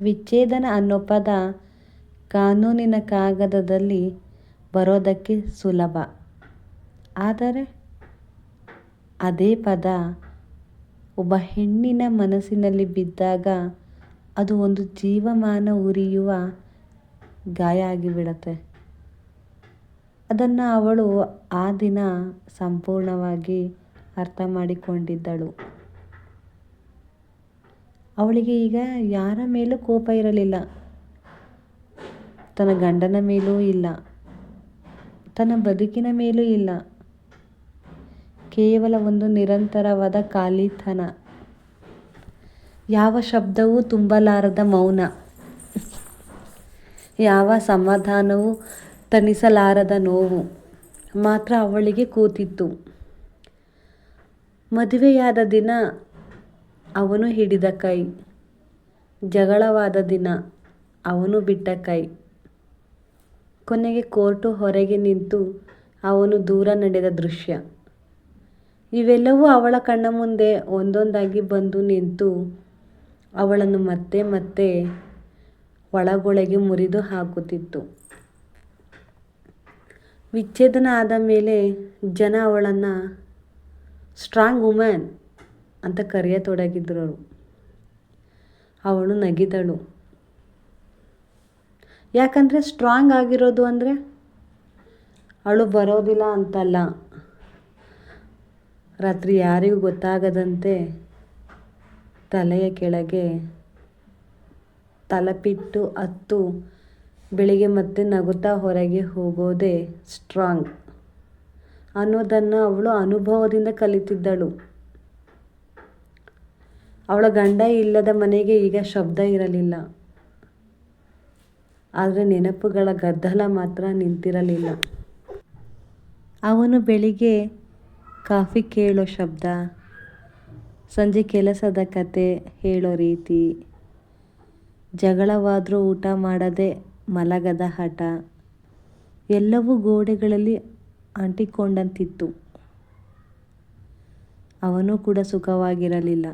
ವಿಚ್ಛೇದನ ಅನ್ನೋ ಪದ ಕಾನೂನಿನ ಕಾಗದದಲ್ಲಿ ಬರೋದಕ್ಕೆ ಸುಲಭ. ಆದರೆ ಅದೇ ಪದ ಒಬ್ಬ ಹೆಣ್ಣಿನ ಮನಸ್ಸಿನಲ್ಲಿ ಬಿದ್ದಾಗ ಅದು ಒಂದು ಜೀವಮಾನ ಉರಿಯುವ ಗಾಯ ಆಗಿಬಿಡತ್ತೆ. ಅದನ್ನು ಅವಳು ಆ ದಿನ ಸಂಪೂರ್ಣವಾಗಿ ಅರ್ಥ ಮಾಡಿಕೊಂಡಿದ್ದಳು. ಅವಳಿಗೆ ಈಗ ಯಾರ ಮೇಲೂ ಕೋಪ ಇರಲಿಲ್ಲ. ತನ್ನ ಗಂಡನ ಮೇಲೂ ಇಲ್ಲ. ತನ್ನ ಬದುಕಿನ ಮೇಲೂ ಇಲ್ಲ. ಕೇವಲ ಒಂದು ನಿರಂತರವಾದ ಖಾಲಿತನ ಯಾವ ಶಬ್ದವೂ ತುಂಬಲಾರದ ಮೌನ. ಯಾವ ಸಮಾಧಾನವೂ ತಣಿಸಲಾರದ ನೋವು. ಮಾತ್ರ ಅವಳಿಗೆ ಕೂತಿತ್ತು. ಮದುವೆಯಾದ ದಿನ ಅವನು ಹಿಡಿದ ಕೈ. ಜಗಳವಾದ ದಿನ, ಅವನು ಬಿಟ್ಟ ಕೈ. ಕೊನೆಗೆ ಕೋರ್ಟು ಹೊರಗೆ ನಿಂತು ಅವನು ದೂರ ನಡೆದ ದೃಶ್ಯ. ಇವೆಲ್ಲವೂ ಅವಳ ಕಣ್ಣ ಮುಂದೆ ಒಂದೊಂದಾಗಿ ಬಂದು ನಿಂತು ಅವಳನ್ನು ಮತ್ತೆ ಮತ್ತೆ ಒಳಗೊಳಗೆ ಮುರಿದು ಹಾಕುತ್ತಿತ್ತು. ವಿಚ್ಛೇದನ ಆದ ಮೇಲೆ ಜನ ಅವಳನ್ನು, ಸ್ಟ್ರಾಂಗ್ ವುಮೆನ್ ಅಂತ ಕರೆಯತೊಡಗಿದ್ರು ಅವಳು ನಗಿದಳು. ಯಾಕಂದರೆ ಸ್ಟ್ರಾಂಗ್ ಆಗಿರೋದು ಅಂದರೆ ಅವಳು ಬರೋದಿಲ್ಲ ಅಂತಲ್ಲ. ರಾತ್ರಿ ಯಾರಿಗೂ ಗೊತ್ತಾಗದಂತೆ ತಲೆಯ ಕೆಳಗೆ ತಲಪಿಟ್ಟು ಹತ್ತು ಬೆಳಿಗ್ಗೆ ಮತ್ತೆ ನಗುತ್ತಾ ಹೊರಗೆ ಹೋಗೋದೇ ಸ್ಟ್ರಾಂಗ್ ಅನ್ನೋದನ್ನು ಅವಳು ಅನುಭವದಿಂದ ಕಲಿತಿದ್ದಳು. ಅವಳ ಗಂಡ ಇಲ್ಲದ ಮನೆಗೆ ಈಗ ಶಬ್ದ ಇರಲಿಲ್ಲ. ಆದರೆ ನೆನಪುಗಳ ಗದ್ದಲ ಮಾತ್ರ ನಿಂತಿರಲಿಲ್ಲ. ಅವನು ಬೆಳಿಗ್ಗೆ ಕಾಫಿ ಕೇಳೋ ಶಬ್ದ, ಸಂಜೆ ಕೆಲಸದ ಕತೆ ಹೇಳೋ ರೀತಿ, ಜಗಳವಾದರೂ ಊಟ ಮಾಡದೆ ಮಲಗದ ಹಠ, ಎಲ್ಲವೂ ಗೋಡೆಗಳಲ್ಲಿ ಅಂಟಿಕೊಂಡಂತಿತ್ತು. ಅವನು ಕೂಡ ಸುಖವಾಗಿರಲಿಲ್ಲ.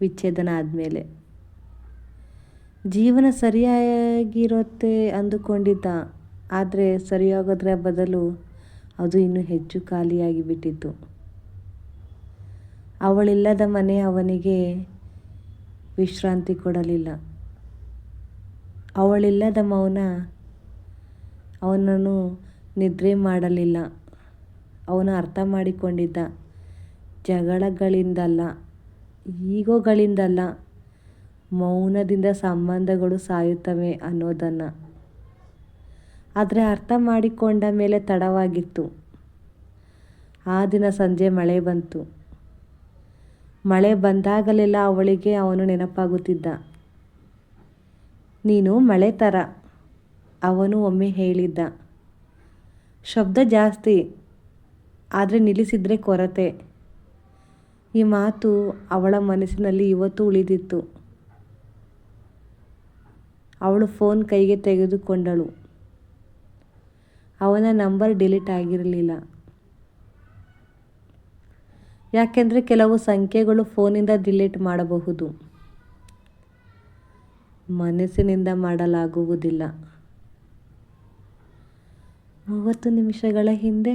ವಿಚ್ಛೇದನ ಆದಮೇಲೆ. ಜೀವನ ಸರಿಯಾಗಿರುತ್ತೆ ಅಂದುಕೊಂಡಿದ್ದ. ಆದರೆ ಸರಿಯಾಗೋದ್ರ ಬದಲು ಅದು ಇನ್ನೂ ಹೆಚ್ಚು ಖಾಲಿಯಾಗಿ ಬಿಟ್ಟಿತ್ತು ಅವಳಿಲ್ಲದ ಮನೆ ಅವನಿಗೆ ವಿಶ್ರಾಂತಿ ಕೊಡಲಿಲ್ಲ. ಅವಳಿಲ್ಲದ ಮೌನ ಅವನನ್ನು ನಿದ್ರೆ ಮಾಡಲಿಲ್ಲ. ಅವನು ಅರ್ಥ ಮಾಡಿಕೊಂಡಿದ್ದ ಜಗಳಗಳಿಂದಲ್ಲ. ಈಗೋಗಳಿಂದಲ್ಲ ಮೌನದಿಂದ ಸಂಬಂಧಗಳು ಸಾಯುತ್ತವೆ ಅನ್ನೋದನ್ನು. ಆದರೆ ಅರ್ಥ ಮಾಡಿಕೊಂಡ ಮೇಲೆ ತಡವಾಗಿತ್ತು. ಆ ದಿನ ಸಂಜೆ ಮಳೆ ಬಂತು. ಮಳೆ ಬಂದಾಗಲೆಲ್ಲ ಅವಳಿಗೆ ಅವನು ನೆನಪಾಗುತ್ತಿದ್ದ. ನೀನು ಮಳೆ ಥರ ಅವನು ಒಮ್ಮೆ ಹೇಳಿದ್ದ. ಶಬ್ದ ಜಾಸ್ತಿ, ಆದರೆ ನಿಲ್ಲಿಸಿದರೆ ಕೊರತೆ. ಈ ಮಾತು ಅವಳ ಮನಸ್ಸಿನಲ್ಲಿ ಇವತ್ತು ಉಳಿದಿತ್ತು. ಅವಳು ಫೋನ್ ಕೈಗೆ ತೆಗೆದುಕೊಂಡಳು. ಅವನ ನಂಬರ್ ಡಿಲೀಟ್ ಆಗಿರಲಿಲ್ಲ. ಯಾಕೆಂದರೆ ಕೆಲವು ಸಂಖ್ಯೆಗಳು ಫೋನಿಂದ ಡಿಲೀಟ್ ಮಾಡಬಹುದು. ಮನಸ್ಸಿನಿಂದ ಮಾಡಲಾಗುವುದಿಲ್ಲ. ಮೂವತ್ತು ನಿಮಿಷಗಳ ಹಿಂದೆ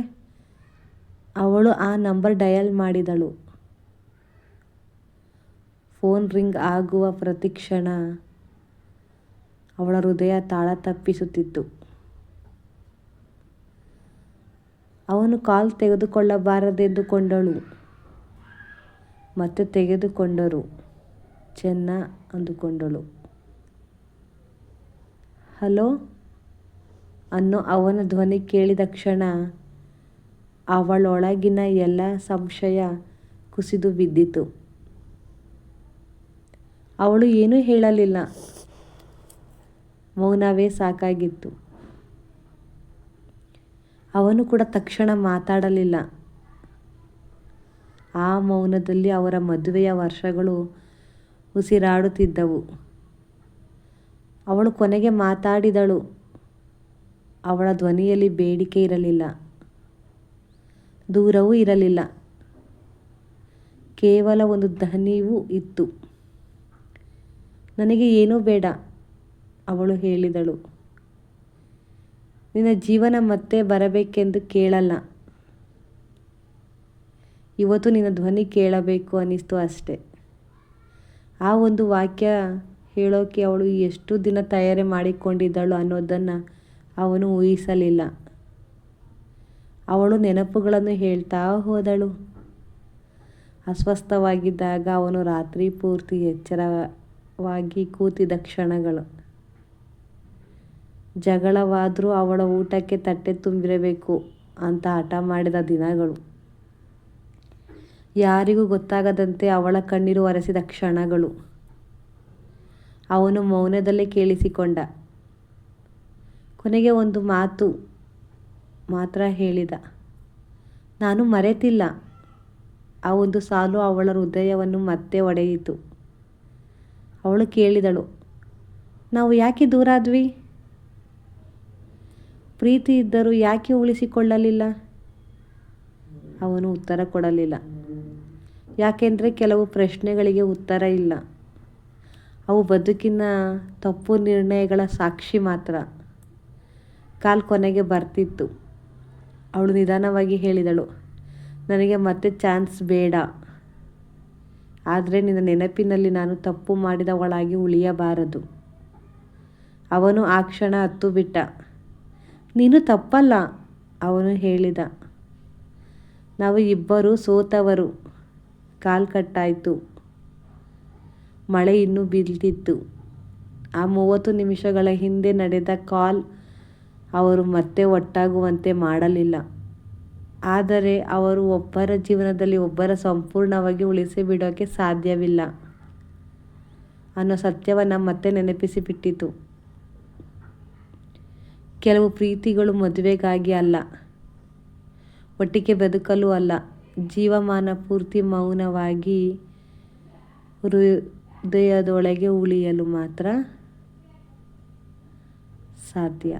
ಅವಳು ಆ ನಂಬರ್ ಡಯಲ್ ಮಾಡಿದಳು. ಫೋನ್ ರಿಂಗ್ ಆಗುವ ಪ್ರತಿಕ್ಷಣ ಅವಳ ಹೃದಯ ತಾಳ ತಪ್ಪಿಸುತ್ತಿತ್ತು ಅವನು ಕಾಲ್ ತೆಗೆದುಕೊಳ್ಳಬಾರದೆಂದುಕೊಂಡಳು. ಮತ್ತೆ ತೆಗೆದುಕೊಂಡರು. ಚೆನ್ನ ಅಂದುಕೊಂಡಳು. ಹಲೋ? ಅನ್ನೋ ಅವನ ಧ್ವನಿ ಕೇಳಿದ ಕ್ಷಣ ಅವಳೊಳಗಿನ ಎಲ್ಲ ಸಂಶಯ ಕುಸಿದು ಬಿದ್ದಿತು. ಅವಳು ಏನೂ ಹೇಳಲಿಲ್ಲ. ಮೌನವೇ ಸಾಕಾಗಿತ್ತು. ಅವನು ಕೂಡ ತಕ್ಷಣ ಮಾತಾಡಲಿಲ್ಲ. ಆ ಮೌನದಲ್ಲಿ ಅವರ ಮದುವೆಯ ವರ್ಷಗಳು ಉಸಿರಾಡುತ್ತಿದ್ದವು. ಅವಳು ಕೊನೆಗೆ ಮಾತಾಡಿದಳು. ಅವಳ ಧ್ವನಿಯಲ್ಲಿ ಬೇಡಿಕೆ ಇರಲಿಲ್ಲ. ದೂರವೂ ಇರಲಿಲ್ಲ. ಕೇವಲ ಒಂದು ಧ್ವನಿಯೂ ಇತ್ತು. ನನಗೆ ಏನೂ ಬೇಡ, ಅವಳು ಹೇಳಿದಳು. ನಿನ್ನ ಜೀವನ ಮತ್ತೆ ಬರಬೇಕೆಂದು ಕೇಳಲ್ಲ. ಇವತ್ತು ನಿನ್ನ ಧ್ವನಿ ಕೇಳಬೇಕು ಅನ್ನಿಸ್ತು ಅಷ್ಟೆ. ಆ ಒಂದು ವಾಕ್ಯ ಹೇಳೋಕೆ ಅವಳು ಎಷ್ಟು ದಿನ ತಯಾರಿ ಮಾಡಿಕೊಂಡಿದ್ದಳು ಅನ್ನೋದನ್ನು ಅವನು ಊಹಿಸಲಿಲ್ಲ. ಅವಳು ನೆನಪುಗಳನ್ನು ಹೇಳ್ತಾ ಹೋದಳು. ಅಸ್ವಸ್ಥವಾಗಿದ್ದಾಗ ಅವನು ರಾತ್ರಿ ಪೂರ್ತಿ ಎಚ್ಚರವಾಗಿ ಕೂತಿದ ಕ್ಷಣಗಳು. ಜಗಳವಾದರೂ ಅವಳ ಊಟಕ್ಕೆ ತಟ್ಟೆ ತುಂಬಿರಬೇಕು ಅಂತ ಹಠ ಮಾಡಿದ ದಿನಗಳು. ಯಾರಿಗೂ ಗೊತ್ತಾಗದಂತೆ ಅವಳ ಕಣ್ಣೀರು ಒರೆಸಿದ ಕ್ಷಣಗಳು. ಅವನು ಮೌನದಲ್ಲೇ ಕೇಳಿಸಿಕೊಂಡ. ಕೊನೆಗೆ ಒಂದು ಮಾತು ಮಾತ್ರ ಹೇಳಿದ. ನಾನು ಮರೆತಿಲ್ಲ. ಆ ಒಂದು ಸಾಲು ಅವಳ ಹೃದಯವನ್ನು ಮತ್ತೆ ಒಡೆಯಿತು. ಅವಳು ಕೇಳಿದಳು, ನಾವು ಯಾಕೆ ದೂರಾದ್ವಿ ಪ್ರೀತಿ ಇದ್ದರೂ ಯಾಕೆ ಉಳಿಸಿಕೊಳ್ಳಲಿಲ್ಲ? ಅವನು ಉತ್ತರ ಕೊಡಲಿಲ್ಲ, ಯಾಕೆಂದರೆ ಕೆಲವು ಪ್ರಶ್ನೆಗಳಿಗೆ ಉತ್ತರ ಇಲ್ಲ. ಅವು ಬದುಕಿನ ತಪ್ಪು ನಿರ್ಣಯಗಳ ಸಾಕ್ಷಿ ಮಾತ್ರ. ಕಾಲ್ ಕೊನೆಗೆ ಬರ್ತಿತ್ತು. ಅವಳು ನಿಧಾನವಾಗಿ ಹೇಳಿದಳು, ನನಗೆ ಮತ್ತೆ ಚಾನ್ಸ್ ಬೇಡ. ಆದರೆ ನಿನ್ನ ನೆನಪಿನಲ್ಲಿ ನಾನು ತಪ್ಪು ಮಾಡಿದವಳಾಗಿ ಉಳಿಯಬಾರದು. ಅವನು ಆ ಕ್ಷಣ ಹತ್ತು ಬಿಟ್ಟ ನೀನು ತಪ್ಪಲ್ಲ, ಅವನು ಹೇಳಿದ. ನಾವು ಇಬ್ಬರು ಸೋತವರು. ಕಾಲ್ ಕಟ್ಟಾಯಿತು. ಮಳೆ ಇನ್ನೂ ಬೀಳ್ತಿತ್ತು. ಆ ಮೂವತ್ತು ನಿಮಿಷಗಳ ಹಿಂದೆ ನಡೆದ ಕಾಲ್ ಅವರು ಮತ್ತೆ ಒಟ್ಟಾಗುವಂತೆ ಮಾಡಲಿಲ್ಲ. ಆದರೆ ಅವರು ಒಬ್ಬರ ಜೀವನದಲ್ಲಿ ಒಬ್ಬರ ಸಂಪೂರ್ಣವಾಗಿ ಉಳಿಸಿ ಬಿಡೋಕೆ ಸಾಧ್ಯವಿಲ್ಲ ಅನ್ನೋ ಸತ್ಯವನ್ನು ಮತ್ತೆ ನೆನಪಿಸಿಬಿಟ್ಟಿತು. ಕೆಲವು ಪ್ರೀತಿಗಳು ಮದುವೆಗಾಗಿ ಅಲ್ಲ, ಒಟ್ಟಿಗೆ ಬದುಕಲು ಅಲ್ಲ, ಜೀವಮಾನ ಪೂರ್ತಿ ಮೌನವಾಗಿ ಹೃದಯದೊಳಗೆ ಉಳಿಯಲು ಮಾತ್ರ ಸಾಧ್ಯ.